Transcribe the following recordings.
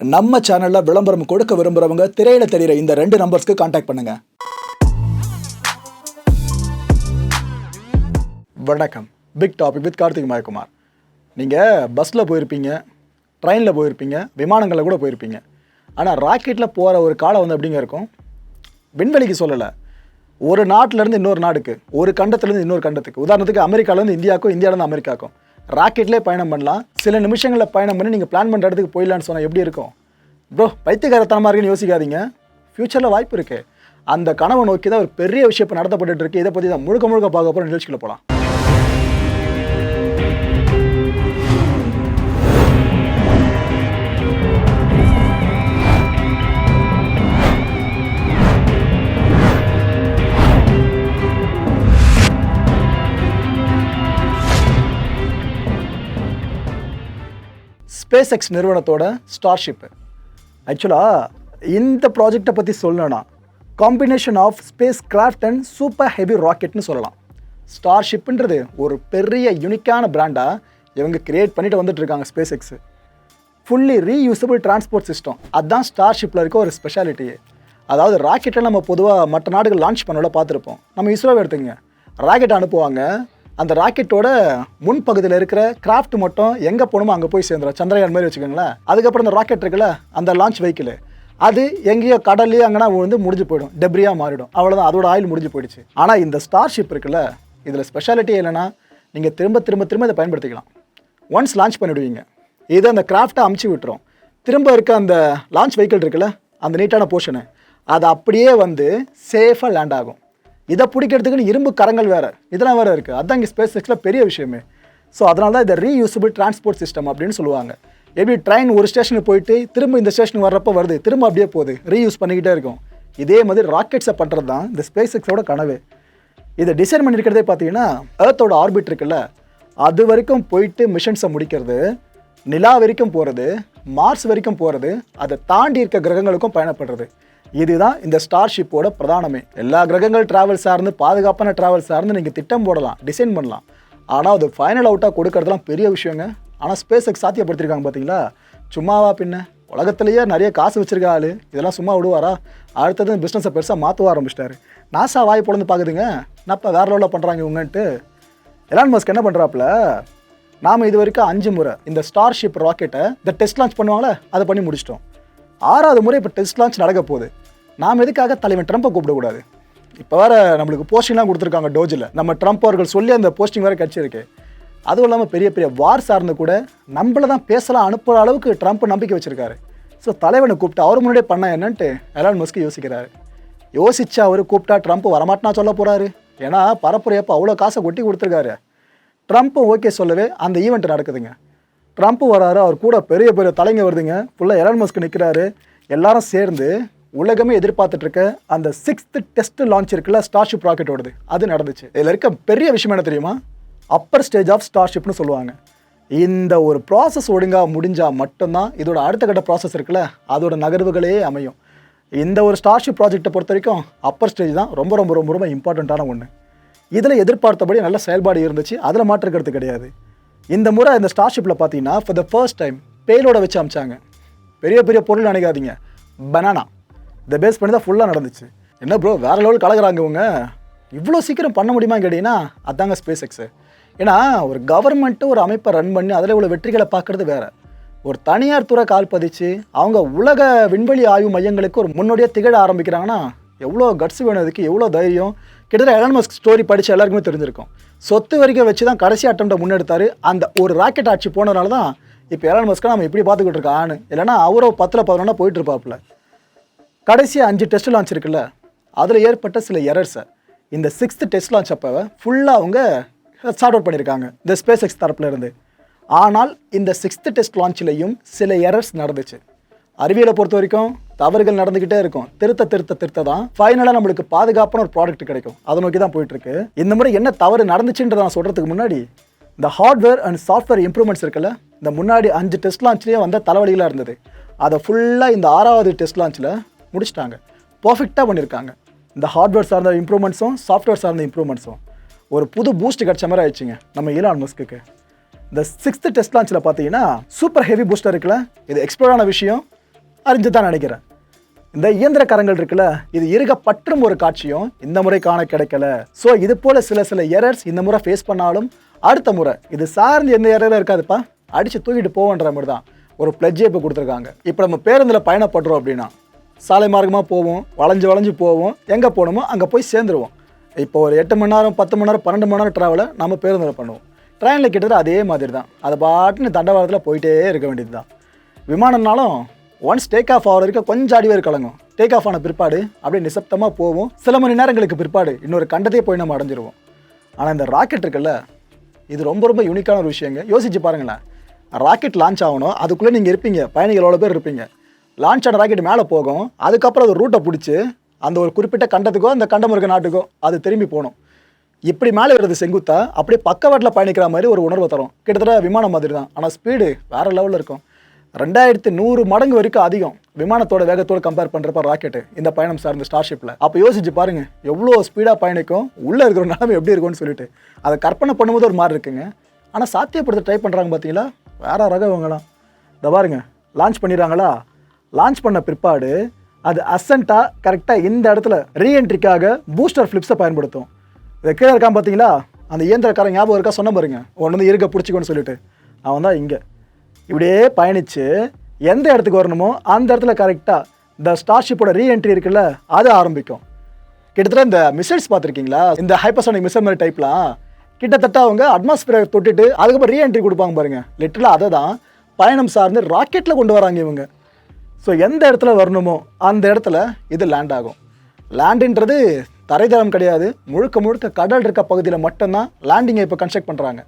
நம்ம சேனலில் விளம்பரம் கொடுக்க விரும்புகிறவங்க திரையில தெரிகிற இந்த ரெண்டு நம்பர்ஸ்க்கு காண்டாக்ட் பண்ணுங்க. வணக்கம். Big topic with Karthik Mayakumar. நீங்கள் பஸ்ஸில் போயிருப்பீங்க ட்ரெயினில் போயிருப்பீங்க விமானங்களில் கூட போயிருப்பீங்க. ஆனால் ராக்கெட்டில் போகிற ஒரு காலம் வந்து எப்படிங்க இருக்கும்? விண்வெளிக்கு சொல்லலை. ஒரு நாட்டிலேருந்து இன்னொரு நாடுக்கு ஒரு கண்டத்துலேருந்து இன்னொரு கண்டத்துக்கு. உதாரணத்துக்கு அமெரிக்காவிலேருந்து இந்தியாவுக்கும் இந்தியாவிலேருந்து அமெரிக்காவுக்கும். ராக்கெட்லேயே பயணம் பண்ணலாம். சில நிமிஷங்களில் பயணம் பண்ணி நீங்கள் பிளான் பண்ணுற இடத்துக்கு போயிடலான்னு சொன்னால் எப்படி இருக்கும்? ப்ரோ பைத்தியகாரத்தனமாக இருக்குன்னு யோசிக்காதீங்க. ஃப்யூச்சரில் வாய்ப்பு இருக்குது அந்த கனவை நோக்கி தான் ஒரு பெரிய விஷயம் இப்போ நடத்தப்பட்டு இருக்கு. இதை பற்றி தான் முழுக்க முழுக்க பார்க்க போகிற நிகழ்ச்சிகளை போகலாம் ஸ்பேஸ் எக்ஸ் நிறுவனத்தோட ஸ்டார்ஷிப்பு ஆக்சுவலாக இந்த ப்ராஜெக்டை பற்றி சொல்லணும்னா combination of spacecraft and super heavy ராக்கெட்னு சொல்லலாம். ஸ்டார்ஷிப்புன்றது ஒரு பெரிய யூனிக்கான பிராண்டாக இவங்க கிரியேட் பண்ணிட்டு வந்துட்டுருக்காங்க SpaceX fully reusable transport system அதுதான் ஸ்டார்ஷிப்பில் இருக்க ஒரு ஸ்பெஷாலிட்டியே அதாவது ராக்கெட்டை நம்ம பொதுவாக மற்ற நாடுகள் லான்ச் பண்ணல பார்த்துருப்போம். நம்ம இஸ்ரோவை எடுத்துங்க ராக்கெட் அனுப்புவாங்க. அந்த ராக்கெட்டோட முன்பகுதியில் இருக்கிற கிராஃப்ட் மட்டும் எங்கே போகணுமோ அங்கே போய் சேர்ந்துடும் சந்திரயான் மாதிரி வச்சுக்கோங்களேன். அதுக்கப்புறம் அந்த ராக்கெட் இருக்குல்ல அந்த லான்ச் வெஹிக்கிள் அது எங்கேயோ கடல்லையோ அங்கேனா வந்து முடிஞ்சு போயிடும். டெப்ரியாக மாறிடும். அவ்வளோதான் அதோட ஆயில் முடிஞ்சு போயிடுச்சு. ஆனால் இந்த ஸ்டார்ஷிப் இருக்குல்ல இதில் ஸ்பெஷாலிட்டி என்னென்னா நீங்கள் திரும்ப திரும்ப திரும்ப இதை பயன்படுத்திக்கலாம். ஒன்ஸ் லான்ச் பண்ணிவிடுவீங்க இதை அந்த கிராஃப்டை அமுச்சு விட்டுரும். திரும்ப இருக்க அந்த லான்ச் வெஹிக்கிள் இருக்குல்ல அந்த நீட்டான போர்ஷனு அது அப்படியே வந்து சேஃபாக லேண்ட் ஆகும். இதை பிடிக்கிறதுக்குன்னு இரும்பு கரங்கள் வேறு. இதெல்லாம் வேறு இருக்குது அதுதான் இங்கே ஸ்பேஸ் எக்ஸில் பெரிய விஷயமே. ஸோ அதனால தான் இதை ரீயூசபிள் டிரான்ஸ்போர்ட் சிஸ்டம் அப்படின்னு சொல்லுவாங்க. எப்படி ட்ரெயின் ஒரு ஸ்டேஷனுக்கு போயிட்டு திரும்ப இந்த ஸ்டேஷன் வர்றப்போ வருது. திரும்ப அப்படியே போகுது. ரீயூஸ் பண்ணிக்கிட்டே இருக்கும். இதே மாதிரி ராக்கெட்ஸை பண்ணுறது தான் இந்த ஸ்பேஸ் எக்ஸோட கனவு. இதை டிசைன் பண்ணியிருக்கிறதே பார்த்தீங்கன்னா ஏர்த்தோட ஆர்பிட் இருக்குல்ல. அது வரைக்கும் போயிட்டு மிஷன்ஸை முடிக்கிறது நிலா வரைக்கும் போகிறது மார்ஸ் வரைக்கும் போகிறது அதை தாண்டி இருக்க கிரகங்களுக்கும் பயணப்படுறது. இதுதான் இந்த ஸ்டார்ஷிப்போட பிரதானமே. எல்லா கிரகங்கள் டிராவல் சார்ந்து பாதுகாப்பான டிராவல் சார்ந்து நீங்கள் திட்டம் போடலாம் டிசைன் பண்ணலாம். ஆனால் அது ஃபைனல் அவுட்டாக கொடுக்கறதுலாம் பெரிய விஷயங்க. ஆனால் ஸ்பேஸ் எக்ஸ் சாத்தியப்படுத்திருக்காங்க பார்த்தீங்களா சும்மாவா பின்ன? உலகத்திலேயே நிறைய காசு வச்சுருக்க ஆளு. இதெல்லாம் சும்மா விடுவாரா? அடுத்தது பிஸ்னஸை பெருசாக மாற்ற ஆரம்பிச்சிட்டாரு. நாசா வாய் பொழுது பார்க்குதுங்க என்னப்பா வேற லெவலில் பண்ணுறாங்க இவங்கன்ட்டு. எலான் மஸ்க் என்ன பண்ணுறாப்புல நாம் இது வரைக்கும் அஞ்சு முறை இந்த ஸ்டார்ஷிப் ராக்கெட்டை இந்த டெஸ்ட் லான்ச் பண்ணுவாங்களே அதை பண்ணி முடிச்சிட்டோம். ஆறாவது முறை இப்போ டெஸ்ட் லான்ச் நடக்க போகுது. நாம் எதுக்காக தலைவன் ட்ரம்ப்பை கூப்பிடக்கூடாது இப்போ வேறு நம்மளுக்கு போஸ்டிங்லாம் கொடுத்துருக்காங்க டோஜில் நம்ம ட்ரம்ப் அவர்கள் சொல்லி அந்த போஸ்டிங் வேறு கிடச்சிருக்கு அதுவும் இல்லாமல் பெரிய பெரிய வார் சார்ந்து கூட நம்மள தான் பேசலாம் அனுப்புகிற அளவுக்கு ட்ரம்ப் நம்பிக்கை வச்சுருக்காரு. ஸோ தலைவனை கூப்பிட்டு அவர் முன்னாடியே பண்ண என்னன்ட்டு எலான் மஸ்க்கு யோசிக்கிறாரு. யோசிச்சு அவர் கூப்பிட்டா ட்ரம்ப் வரமாட்டேனா சொல்ல போகிறாரு ஏன்னா பரப்புரையப்போ அவ்வளோ காசை கொட்டி கொடுத்துருக்காரு. ட்ரம்ப்பும் ஓகே சொல்லவே அந்த ஈவெண்ட் நடக்குதுங்க. ட்ரம்ப் வராரு அவர் கூட பெரிய பெரிய தலைங்க வருதுங்க. ஃபுல்லாக எலான் மஸ்க் நிற்கிறாரு எல்லாரும் சேர்ந்து உலகமே எதிர்பார்த்துட்ருக்க அந்த சிக்ஸ்த் டெஸ்ட் லான்ச் இருக்குல்ல ஸ்டார்ஷிப் ராக்கெட்டோடது அது நடந்துச்சு. இதில் இருக்க பெரிய விஷயம் என்ன தெரியுமா? அப்பர் ஸ்டேஜ் ஆஃப் ஸ்டார்ஷிப்னு சொல்லுவாங்க. இந்த ஒரு ப்ராசஸ் ஒழுங்காக முடிஞ்சால் மட்டும்தான் இதோட அடுத்த கட்ட ப்ராசஸ் இருக்குல்ல அதோட நகர்வுகளே அமையும். இந்த ஒரு ஸ்டார்ஷிப் ப்ராஜெக்ட்டை பொறுத்த வரைக்கும் அப்பர் ஸ்டேஜ் தான் ரொம்ப ரொம்ப ரொம்ப ரொம்ப இம்பார்ட்டண்ட்டான ஒன்று இதில் எதிர்பார்த்தபடி நல்ல செயல்பாடு இருந்துச்சு. அதில் மாற்றுக்கிறது கிடையாது. இந்த முறை இந்த ஸ்டார்ஷிப்பில் பார்த்தீங்கன்னா ஃபார் த ஃபர்ஸ்ட் டைம் பேலோட வச்சு அமிச்சாங்க. பெரிய பெரிய பொருள் நினைக்காதீங்க. பனானா இதை பேஸ் பண்ணி தான் ஃபுல்லாக நடந்துச்சு. என்ன ப்ரோ வேறு லெவல் கலக்குறாங்க இவங்க? இவ்வளோ சீக்கிரம் பண்ண முடியுமான்னு கேட்டிங்கன்னா அதாங்க ஸ்பேஸ் எக்ஸு ஏன்னா ஒரு கவர்மெண்ட்டு ஒரு அமைப்பை ரன் பண்ணி அதில் இவ்வளோ வெற்றிகளை பார்க்குறது வேறு. ஒரு தனியார் துறை கால் பதிச்சு அவங்க உலக விண்வெளி ஆய்வு மையங்களுக்கு ஒரு முன்னோடியாக திகழ ஆரம்பிக்கிறாங்கன்னா எவ்வளோ கட்ஸ் வேணும் இதுக்கு எவ்வளோ தைரியம். கிட்டத்தட்ட எலன் மஸ்க் ஸ்டோரி படித்து எல்லாருக்குமே தெரிஞ்சிருக்கும். சொத்து வரைக்கும் வச்சு தான் கடைசி அட்டம்ப்டை முன்னெடுத்தார். அந்த ஒரு ராக்கெட் ஆட்சி போனதுனால தான் இப்போ எலன் மஸ்க்கை நம்ம இப்படி பார்த்துக்கிட்டு இருக்கோம் ஆணு இல்லைன்னா அவரோ பத்தில் பதினொன்னா போயிட்டு இருப்பாப்புல. கடைசி அஞ்சு டெஸ்ட் லான்ச் இருக்குல்ல அதில் ஏற்பட்ட சில எரர்ஸை இந்த சிக்ஸ்த்து டெஸ்ட் லான்ச் அப்போ ஃபுல்லாக அவங்க ஷார்ட் அவுட் பண்ணியிருக்காங்க இந்த ஸ்பேஸ் எக்ஸ் தரப்புல இருந்து. ஆனால் இந்த சிக்ஸ்த்து டெஸ்ட் லான்ச்லேயும் சில எரர்ஸ் நடந்துச்சு. அறிவியலை பொறுத்த வரைக்கும் தவறுகள் நடந்துக்கிட்டே இருக்கும். திருத்த திருத்த திருத்த தான் ஃபைனலாக நம்மளுக்கு பாதுகாப்பான ஒரு ப்ராடக்ட் கிடைக்கும். அதை நோக்கி தான் போயிட்டு இருக்கு இந்த முறை என்ன தவறு நடந்துச்சுன்றதை நான் சொல்கிறதுக்கு முன்னாடி இந்த ஹார்ட்வேர் அண்ட் சாஃப்ட்வேர் இம்ப்ரூவ்மெண்ட்ஸ் இருக்குல்ல இந்த முன்னாடி அஞ்சு டெஸ்ட் லான்ச்லேயே வந்த தலைவலிகளாக இருந்தது. அதை ஃபுல்லாக இந்த ஆறாவது டெஸ்ட் லான்ச்சில் முடிச்சிட்டாங்க. பர்ஃபெக்டாக பண்ணியிருக்காங்க இந்த ஹார்ட்வேர் சார்ந்த இம்ப்ரூவ்மெண்ட்ஸும் சாஃப்ட்வேர் சார்ந்த இம்ப்ரூவ்மெண்ட்ஸும் ஒரு புது பூஸ்ட் கிடச்ச மாதிரி ஆயிடுச்சுங்க நம்ம ஈலான் மஸ்க்கு இந்த சிக்ஸ்த் டெஸ்ட் லான்ச்சில் பார்த்தீங்கன்னா சூப்பர் ஹெவி பூஸ்டர் இருக்குல்ல இது எக்ஸ்ப்ளோர் ஆன விஷயம். அறிஞ்சு தான் நினைக்கிறேன். இந்த இயந்திரக்கரங்கள் இருக்குல்ல இது இருக பற்றும் ஒரு காட்சியும் இந்த முறை காண கிடைக்கல. ஸோ இது போல சில சில எரர்ஸ் இந்த முறை ஃபேஸ் பண்ணாலும் அடுத்த முறை இது சார்ந்து எந்த எரரும் இருக்காதுப்பா. அடித்து தூக்கிட்டு போவோன்ற மாதிரி தான் ஒரு பிளட்ஜே இப்போ கொடுத்துருக்காங்க. இப்போ நம்ம பேருந்தில் பயணப்படுறோம் அப்படின்னா சாலை மார்க்கமாக போவோம் வளைஞ்சு வளைஞ்சு போவோம் எங்கே போகணுமோ அங்கே போய் சேர்ந்துருவோம். இப்போ ஒரு எட்டு மணி நேரம் பத்து மணி நேரம் பன்னெண்டு மணி நேரம் ட்ராவலை நம்ம பேருந்தில் பண்ணுவோம். ட்ரெயினில் கிட்டத்தட்ட அதே மாதிரி தான். அதை பாட்டுன்னு தண்டவாளத்தில் போயிட்டே இருக்க வேண்டியது தான் விமானம்னாலும் ஒன்ஸ் டேக் ஆஃப் ஆகிற வரைக்கும் கொஞ்சம் அடிவேர் கலங்கும். டேக் ஆஃப் ஆன பிற்பாடு அப்படியே நிசப்தமாக போவோம். சில மணி நேரங்களுக்கு பிற்பாடு இன்னொரு கண்டத்தையே போய் நம்ம அடைஞ்சிருவோம். ஆனால் இந்த ராக்கெட் இருக்குல்ல இது ரொம்ப ரொம்ப யூனிக்கான ஒரு விஷயங்க. யோசிச்சு பாருங்களேன். ராக்கெட் லான்ச் ஆகணும். அதுக்குள்ளே நீங்கள் இருப்பீங்க. பயணிகள் எவ்வளோ பேர் இருப்பீங்க. லான்ச் ஆன ராக்கெட் மேலே போகும். அதுக்கப்புறம் அது ரூட்டை பிடிச்சி அந்த ஒரு குறிப்பிட்ட கண்டத்துக்கோ அந்த கண்டம் இருக்க நாட்டுக்கோ அது திரும்பி போகணும். இப்படி மேலே வருது செங்குத்தா அப்படியே பக்கவாட்டில் பயணிக்கிற மாதிரி ஒரு உணர்வு தரும். கிட்டத்தட்ட விமானம் மாதிரி தான் ஆனால் ஸ்பீடு வேறு லெவலில் இருக்கும். ரெண்டாயிரத்தி நூறு மடங்கு வரைக்கும் அதிகம் விமானத்தோட வேகத்தோடு கம்பேர் பண்ணுறப்ப ராக்கெட்டு இந்த பயணம் சார்ந்த ஸ்டார்ஷிப்பில் அப்போ யோசிச்சு பாருங்க எவ்வளோ ஸ்பீடாக பயணிக்கும் உள்ளே இருக்கிற நிலமை எப்படி இருக்கும்னு சொல்லிட்டு. அதை கற்பனை பண்ணும்போது ஒரு மாதிரி இருக்குங்க. ஆனால் சாத்தியப்படுத்த ட்ரை பண்ணுறாங்க பார்த்தீங்களா வேற ரகம் இவங்களாம் இந்த பாருங்க லான்ச் பண்ணிடுறாங்களா? லான்ச் பண்ண பிற்பாடு அது அசன்ட்டாக கரெக்டாக இந்த இடத்துல ரீஎன்ட்ரிக்காக பூஸ்டர் ஃப்ளிப்ஸை பயன்படுத்தும். இதை கீழே இருக்கான் பார்த்தீங்களா அந்த இயந்திரக்காரன் ஞாபகம் இருக்கா? சொன்ன பாருங்க. ஒன்று வந்து இருக்க பிடிச்சிக்கோன்னு சொல்லிட்டு. அவன் தான் இங்கே. இப்படியே பயணித்து எந்த இடத்துக்கு வரணுமோ அந்த இடத்துல கரெக்டாக இந்த ஸ்டார்ஷிப்போட ரீஎன்ட்ரி இருக்குல்ல அது ஆரம்பிக்கும். கிட்டத்தட்ட இந்த மிசைல்ஸ் பார்த்துருக்கீங்களா? இந்த ஹைப்பர்சானிக் மிசைல் மாதிரி டைப்லாம் கிட்டத்தட்ட அவங்க அட்மாஸ்பியரை தொட்டுட்டு அதுக்கப்புறம் ரீஎன்ட்ரி கொடுப்பாங்க பாருங்கள் லிட்டரலாக அதை தான் பயணம் சார்ந்து ராக்கெட்டில் கொண்டு வராங்க இவங்க. ஸோ எந்த இடத்துல வரணுமோ அந்த இடத்துல இது லேண்ட் ஆகும். லேண்டுன்றது தரைதளம் கிடையாது. முழுக்க முழுக்க கடல் இருக்க பகுதியில் மட்டும்தான் லேண்டிங்கை இப்போ கன்ஸ்ட்ரக்ட் பண்ணுறாங்க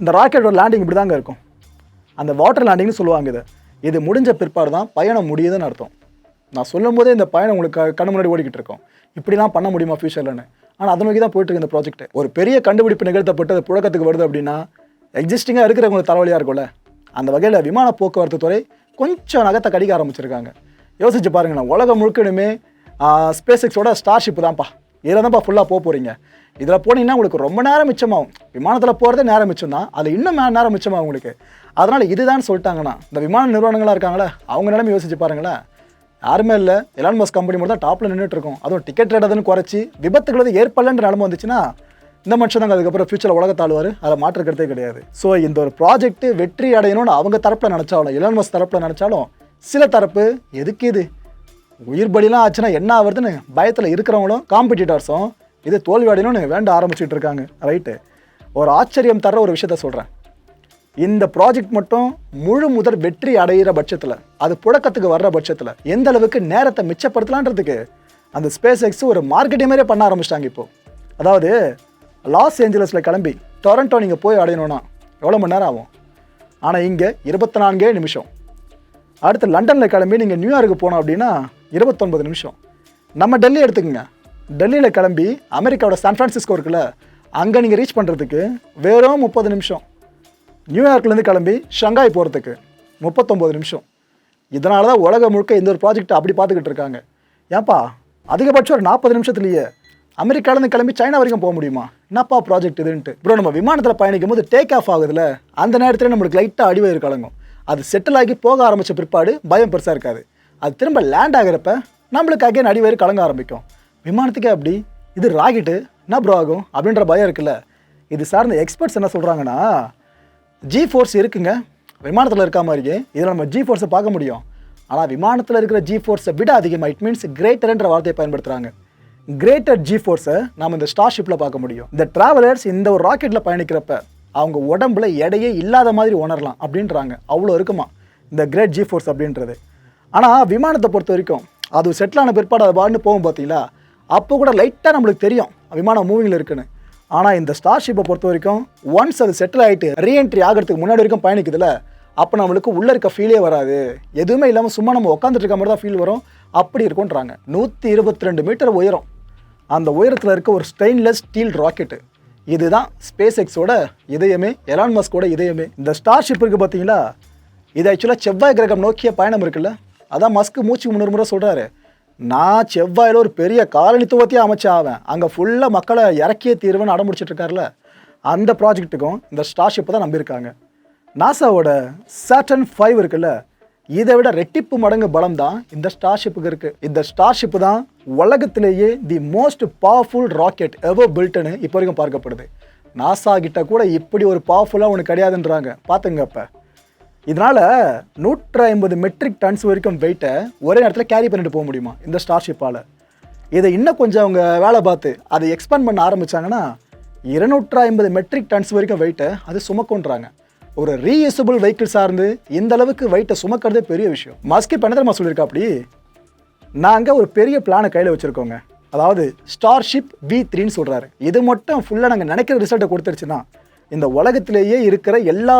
இந்த ராக்கெட்டோட லேண்டிங் இப்படி தாங்க இருக்கும். அந்த வாட்டர் லேண்டிங்னு சொல்லுவாங்க இது. இது முடிஞ்ச பிற்பாடு தான் பயணம் முடியுதுன்னு அர்த்தம். நான் சொல்லும் போதே இந்த பயணம் உங்களுக்கு கண் கண்ணு முன்னாடி ஓடிக்கிட்டு இருக்கோம். இப்படிலாம் பண்ண முடியுமா ஃபியூச்சர்லன்னு ஆனால் அதை நோக்கி தான் போயிட்டு இருக்கு இந்த ப்ராஜெக்ட் ஒரு பெரிய கண்டுபிடிப்பு நிகழ்த்தப்பட்டு அது புழக்கத்துக்கு வருது அப்படின்னா எக்ஸிஸ்டிங்காக இருக்கிறவங்களுக்கு தலைவலியாக இருக்கும்ல? அந்த வகையில் விமான போக்குவரத்து துறை கொஞ்சம் நகத்தை கடிக்க ஆரம்பிச்சிருக்காங்க. யோசிச்சு பாருங்கண்ணா உலகம் முழுக்கணுமே ஸ்பேஸ் எக்ஸோட ஸ்டார்ஷிப் தான்ப்பா. இதில் தான்ப்பா ஃபுல்லாக போக போகிறீங்க இதில் போனீங்கன்னா உங்களுக்கு ரொம்ப நேரம் மிச்சமாகும். விமானத்தில் போகிறதே நேரம் மிச்சம் தான். அது இன்னும் நேரம் மிச்சமாகும் உங்களுக்கு. அதனால் இதுதான் சொல்லிட்டாங்கன்னா இந்த விமான நிறுவனங்களாக இருக்காங்களே அவங்க நிலைமை யோசிச்சு பாருங்களேன். யாருமே இல்லை. எலான் பஸ் கம்பெனி மட்டும் தான் டாப்பில் நின்றுட்டு இருக்கும். அதுவும் டிக்கெட் ரேட் அதுன்னு குறைச்சி விபத்துகள் வந்து ஏற்படலன்ற நிலமை வந்துச்சுன்னா இந்த மனுஷன் தாங்க அதுக்கப்புறம் ஃபியூச்சரில் உலகத்தாழ்வார் அதை மாற்றுக்கிறதே கிடையாது. ஸோ இந்த ஒரு ப்ராஜெக்ட் வெற்றி அடையணும்னு அவங்க தரப்பில் நினச்சாலும் எலான் மஸ் தரப்பில் நினச்சாலும் சில தரப்பு எதுக்கு இது? உயிர் பலிலாம் ஆச்சுன்னா என்ன ஆகுதுன்னு பயத்தில் இருக்கிறவங்களும் காம்படிட்டர்ஸும் இது தோல்வி அடையணும்னு வேண்ட ஆரம்பிச்சுட்டு இருக்காங்க. ரைட்டு ஒரு ஆச்சரியம் தர்ற ஒரு விஷயத்த சொல்கிறேன் இந்த ப்ராஜெக்ட் மட்டும் முழு முதல் வெற்றி அடையிற பட்சத்தில் அது புழக்கத்துக்கு வர்ற பட்சத்தில் எந்த அளவுக்கு நேரத்தை மிச்சப்படுத்தலான்றதுக்கு அந்த ஸ்பேஸ் எக்ஸ் ஒரு மார்க்கெட்டிங் மாதிரியே பண்ண ஆரம்பிச்சிட்டாங்க இப்போது அதாவது லாஸ் ஏஞ்சலஸில் கிளம்பி டொரண்டோ நீங்கள் போய் அடையணும்னா எவ்வளோ மணி நேரம் ஆகும்? ஆனால் இங்கே இருபத்தி நான்கே நிமிஷம். அடுத்து லண்டனில் கிளம்பி நீங்கள் நியூயார்க்கு போனோம் அப்படின்னா இருபத்தொன்பது நிமிஷம். நம்ம டெல்லி எடுத்துக்கோங்க. டெல்லியில் கிளம்பி அமெரிக்காவோட சான் ஃப்ரான்சிஸ்கோ இருக்குல்ல அங்கே நீங்கள் ரீச் பண்ணுறதுக்கு வெறும் முப்பது நிமிஷம். நியூயார்க்லேருந்து கிளம்பி ஷங்காய் போகிறதுக்கு முப்பத்தொம்போது நிமிஷம். இதனால தான் உலகம் முழுக்க இந்த ஒரு ப்ராஜெக்ட் அப்படி பார்த்துக்கிட்டு இருக்காங்க. ஏன்பா அதிகபட்சம் ஒரு நாற்பது நிமிஷத்துலேயே அமெரிக்காலேருந்து கிளம்பி சைனா வரைக்கும் போக முடியுமா? என்னப்பா ப்ராஜெக்ட் இதுன்ட்டு. ப்ரோ நம்ம விமானத்தில் பயணிக்கும் போது டேக் ஆஃப் ஆகுதுல அந்த நேரத்தில் நம்மளுக்கு லைட்டாக அடிவயிறு கலங்கும். அது செட்டில் ஆகி போக ஆரம்பித்த பிற்பாடு பயம் பெருசாக இருக்காது. அது திரும்ப லேண்ட் ஆகிறப்ப நம்மளுக்கு அகைன் அடிவேறு கலங்க ஆரம்பிக்கும். விமானத்துக்கே அப்படி இது ராக்கெட்டு என்ன ப்ரோ ஆகும்? அப்படின்ற பயம் இருக்குல்ல. இது சார்ந்த எக்ஸ்பர்ட்ஸ் என்ன சொல்கிறாங்கன்னா ஜி ஃபோர்ஸ் இருக்குங்க. விமானத்தில் இருக்க மாதிரியே இதில் நம்ம ஜி ஃபோர்ஸை பார்க்க முடியும். ஆனால் விமானத்தில் இருக்கிற ஜி ஃபோர்ஸை விட அதிகமாக இட் மீன்ஸ் கிரேட்டர்ன்ற வார்த்தையை பயன்படுத்துகிறாங்க கிரேட்டர் ஜி ஃபோர்ஸை நாம் இந்த ஸ்டார்ஷிப்பில் பார்க்க முடியும். இந்த ட்ராவலர்ஸ் இந்த ஒரு ராக்கெட்டில் பயணிக்கிறப்ப அவங்க உடம்புல எடையே இல்லாத மாதிரி உணரலாம் அப்படின்றாங்க. அவ்வளோ இருக்குமா? இந்த கிரேட் ஜி ஃபோர்ஸ் அப்படின்றது. ஆனால் விமானத்தை பொறுத்த வரைக்கும் அது செட்டில் ஆன பிற்பாடு அது பாட்டுன்னு போகும் பார்த்தீங்களா அப்போ கூட லைட்டாக நம்மளுக்கு தெரியும் விமானம் மூவிங்கில் இருக்குன்னு. ஆனால் இந்த ஸ்டார்ஷிப்பை பொறுத்த வரைக்கும் ஒன்ஸ் அது செட்டில் ஆகிட்டு ரீஎன்ட்ரி ஆகிறதுக்கு முன்னாடி வரைக்கும் பயணிக்குதுல அப்போ நம்மளுக்கு உள்ளே இருக்க ஃபீலே வராது. எதுவுமே இல்லாமல் சும்மா நம்ம உட்காந்துட்டு இருக்க மாதிரி தான் ஃபீல் வரும். அப்படி இருக்கும்ன்றாங்க. நூற்றி இருபத்தி ரெண்டு மீட்டர் உயரம். அந்த உயரத்தில் இருக்க ஒரு ஸ்டெயின்லெஸ் ஸ்டீல் ராக்கெட்டு இதுதான் ஸ்பேஸ் எக்ஸோட இதயமே எலான் மஸ்கோட இதயமே. இந்த ஸ்டார்ஷிப் இருக்குது பார்த்தீங்களா? இது ஆக்சுவலாக செவ்வாய் கிரகம் நோக்கிய பயணம் இருக்குல்ல? அதான் மஸ்க் மூச்சு முன்னூறு முறை சொல்கிறாரு நான் செவ்வாயில் ஒரு பெரிய காலனித்துவத்தையே அமைச்சு ஆவேன். அங்கே ஃபுல்லாக மக்களை இறக்கிய தீர்வுன்னு அடம்பிடிச்சிட்டு இருக்காருல்ல? அந்த ப்ராஜெக்ட்டுக்கும் இந்த ஸ்டார்ஷிப்பை தான் நம்பியிருக்காங்க. நாசாவோட சேட்டன் ஃபைவ் இருக்குல்ல? இதை விட ரெட்டிப்பு மடங்கு பலம் தான் இந்த ஸ்டார்ஷிப்புக்கு இருக்குது இந்த ஸ்டார்ஷிப் தான் உலகத்திலேயே the most powerful rocket ever பில்ட்னு இப்போ வரைக்கும் பார்க்கப்படுது. நாசா கிட்ட கூட இப்படி ஒரு பவர்ஃபுல்லாக ஒன்று கிடையாதுன்றாங்க. பார்த்துங்க அப்போ. இதனால் நூற்றி ஐம்பது மெட்ரிக் டன்ஸ் வரைக்கும் வெயிட்டை ஒரே நேரத்தில் கேரி பண்ணிட்டு போக முடியுமா இந்த ஸ்டார்ஷிப்பால் இதை இன்னும் கொஞ்சம் அவங்க வேலை பார்த்து அதை எக்ஸ்பேண்ட் பண்ண ஆரம்பிச்சாங்கன்னா இருநூற்றி ஐம்பது மெட்ரிக் டன்ஸ் வரைக்கும் வெயிட்டை அது சுமக்குன்றாங்க ஒரு ரீயூசபிள் வெஹிக்கிள் சார்ந்து இந்த அளவுக்கு வெயிட்டை சுமக்கிறதே பெரிய விஷயம். மஸ்கி பண்ண தெரியுமா சொல்லியிருக்கா அப்படி? நாங்கள் ஒரு பெரிய பிளானை கையில் வச்சுருக்கோங்க. அதாவது ஸ்டார்ஷிப் வி த்ரீன்னு சொல்கிறாரு இது மட்டும் ஃபுல்லாக நாங்கள் நினைக்கிற ரிசல்ட்டை கொடுத்துருச்சுன்னா இந்த உலகத்திலேயே இருக்கிற எல்லா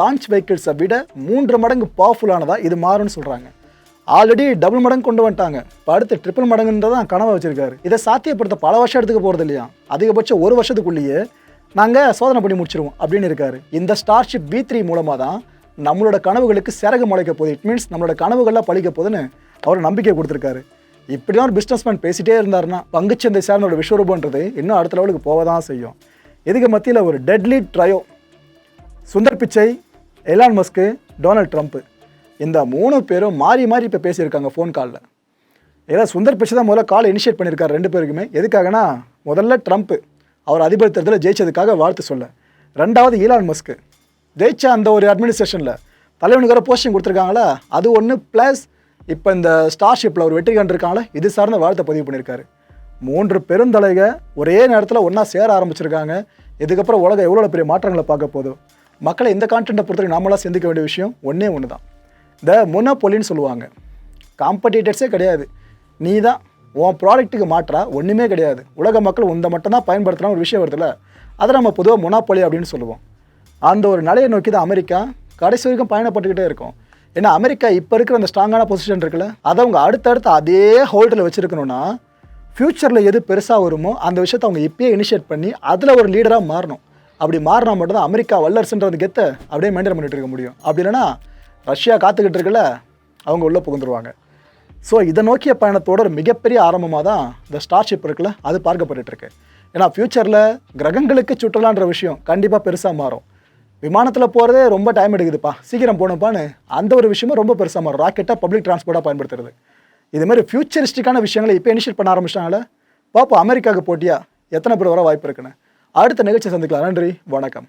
லான்ச் வெஹிக்கிள்ஸை விட மூன்று மடங்கு பவர்ஃபுல்லானதாக இது மாறும்னு சொல்கிறாங்க ஆல்ரெடி டபுள் மடங்கு கொண்டு வந்துட்டாங்க. இப்போ அடுத்து ட்ரிபிள் மடங்குன்றதான் கனவை வச்சிருக்காரு. இதை சாத்தியப்படுத்த பல வருஷம் எடுத்துக்க போகிறது இல்லையா அதிகபட்சம் ஒரு வருஷத்துக்குள்ளேயே நாங்கள் சோதனை பண்ணி முடிச்சிருவோம் அப்படின்னு இருக்காரு. இந்த ஸ்டார்ஷிப் பி த்ரீ மூலமாக தான் நம்மளோட கனவுகளுக்கு சிறகு முளைக்க போகுது. இட் மீன்ஸ் நம்மளோட கனவுகள்லாம் பழிக்க போகுதுன்னு அவர் நம்பிக்கை கொடுத்துருக்காரு. இப்படிதான் ஒரு பிஸ்னஸ்மேன் பேசிட்டே இருந்தாருன்னா பங்குச்சந்தை சார்ந்தோட விஸ்வரூபன்றது இன்னும் அடுத்த லெவலுக்கு போக தான் செய்யும். இதுக்கு மத்தியில் ஒரு deadly trio Sundar Pichai Elon Musk Donald Trump இந்த மூணு பேரும் மாறி மாறி இப்போ பேசியிருக்காங்க ஃபோன் காலில் ஏதாவது சுந்தர் பிச்சை தான் முதல்ல கால் இனிஷியேட் பண்ணியிருக்காரு ரெண்டு பேருக்குமே. எதுக்காகனா முதல்ல ட்ரம்ப்பு அவர் அதிபர் தேர்தலில் ஜெயிச்சதுக்காக வாழ்த்து சொல்ல. ரெண்டாவது ஈலான் மஸ்க்கு ஜெயிச்ச அந்த ஒரு அட்மினிஸ்ட்ரேஷனில் தலைவனுக்கு வர போஸ்டிங் கொடுத்துருக்காங்களா அது ஒன்று ப்ளஸ் இப்போ இந்த ஸ்டார்ஷிப்பில் ஒரு வெற்றி கண்டிருக்காங்களா இது சார்ந்த வாழ்த்தை பதிவு பண்ணியிருக்காரு. மூன்று பெருந்தலைக ஒரே நேரத்தில் ஒன்றா சேர ஆரம்பிச்சிருக்காங்க. இதுக்கப்புறம் உலகம் எவ்வளோ பெரிய மாற்றங்களை பார்க்க போதும் மக்களை இந்த கான்டென்ட்டை பொறுத்தவரைக்கும் நாமளாக சிந்திக்க வேண்டிய விஷயம் ஒன்றே ஒன்று தான் இந்த முனப்பொலின்னு சொல்லுவாங்க. காம்படிட்டர்ஸே கிடையாது. நீ தான் உன் ப்ராடக்ட்டுக்கு மாற்றா ஒன்றுமே கிடையாது. உலக மக்கள் உந்த மட்டும்தான் பயன்படுத்தின ஒரு விஷயம் வருதுல்ல. அதை நம்ம பொதுவாக முனாப்பொலி அப்படின்னு சொல்லுவோம். அந்த ஒரு நிலையை நோக்கி தான் அமெரிக்கா கடைசி வரைக்கும் பயணப்பட்டுக்கிட்டே இருக்கும். ஏன்னா அமெரிக்கா இப்போ இருக்கிற அந்த ஸ்ட்ராங்கான பொசிஷன் இருக்குல்ல அதை அவங்க அடுத்தடுத்து அதே ஹோல்டில் வச்சுருக்கணும்னா ஃப்யூச்சரில் எது பெருசாக வருமோ அந்த விஷயத்தை அவங்க இப்பயே இனிஷியேட் பண்ணி அதில் ஒரு லீடராக மாறணும். அப்படி மாறினா மட்டும்தான் அமெரிக்கா வல்லரசுன்றது கெத்தை அப்படியே மெயின்டைன் பண்ணிகிட்டு இருக்க முடியும். அப்படி இல்லைன்னா ரஷ்யா காத்துக்கிட்டு இருக்குல்ல அவங்க உள்ளே புகுந்துருவாங்க. ஸோ இதை நோக்கிய பயணத்தோட ஒரு மிகப்பெரிய ஆரம்பமாக தான் இந்த ஸ்டார்ஷிப் இருக்குல்ல அது பார்க்கப்பட்டுருக்கு ஏன்னா ஃப்யூச்சரில் கிரகங்களுக்கு சுற்றுலான்ற விஷயம் கண்டிப்பாக பெருசாக மாறும். விமானத்தில் போகிறதே ரொம்ப டைம் எடுக்குதுப்பா. சீக்கிரம் போகணுப்பான்னு அந்த ஒரு விஷயமும் ரொம்ப பெருசாக மாறும். ராக்கெட்டாக பப்ளிக் ட்ரான்ஸ்போர்ட்டாக பயன்படுத்துறது. இது மாதிரி ஃபியூச்சரிஸ்டிக்கான விஷயங்களை இப்போ இனிஷியேட் பண்ண ஆரம்பிச்சிட்டாங்களே பார்ப்போம் அமெரிக்காவுக்கு போட்டியாக எத்தனை பேர் வர வாய்ப்பு இருக்குன்னு. அடுத்த நிகழ்ச்சி சந்திக்கலாம். நன்றி வணக்கம்.